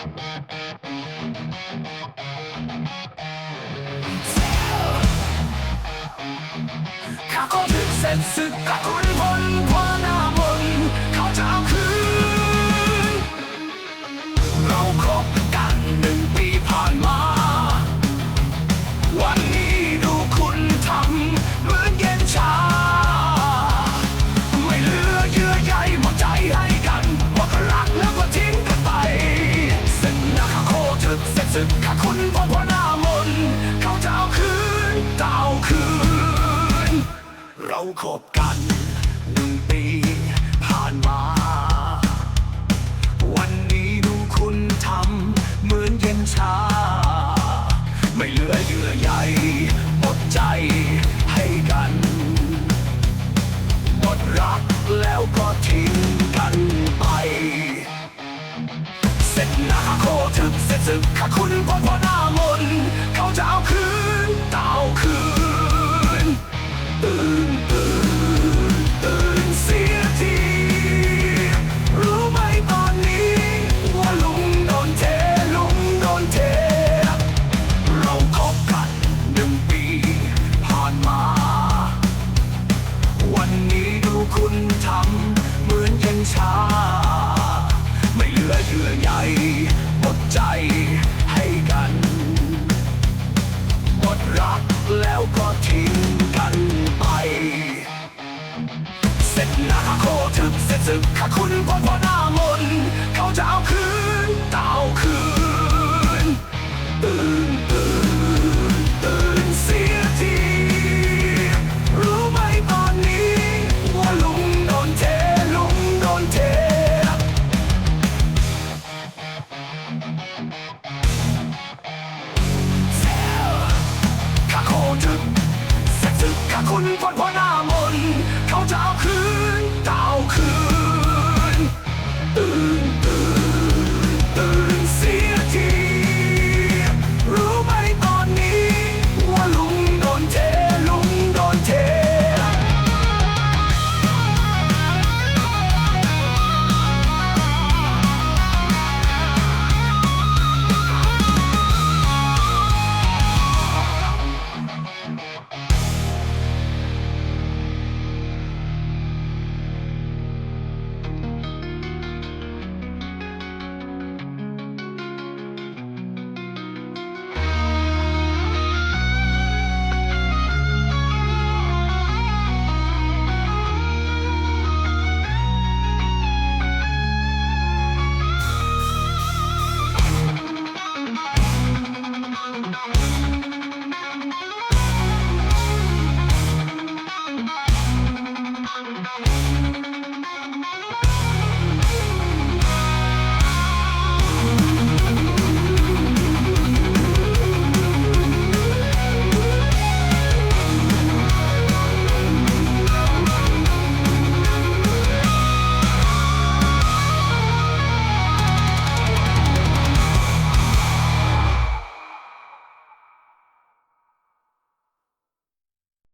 ข้าก็ถึงเส้นศึ คบกันหนึ่งปีผ่านมา วันนี้ดูคุณทำเหมือนเย็นชา ไม่เหลือเยื่อใยหมดใจให้กัน หมดรักแล้วก็ทิ้งกันไป เสร็จหน้าโคถึกเสร็จศึกข้าคุณพอพอหน้ามนเขาจะเอาคืน รักแล้วก็ทิ้งกันไป เสร็จหน้าโคถึกเสร็จสึกข้าคุณพ่อพอหน้ามนเขาจะเอาคืน one for one.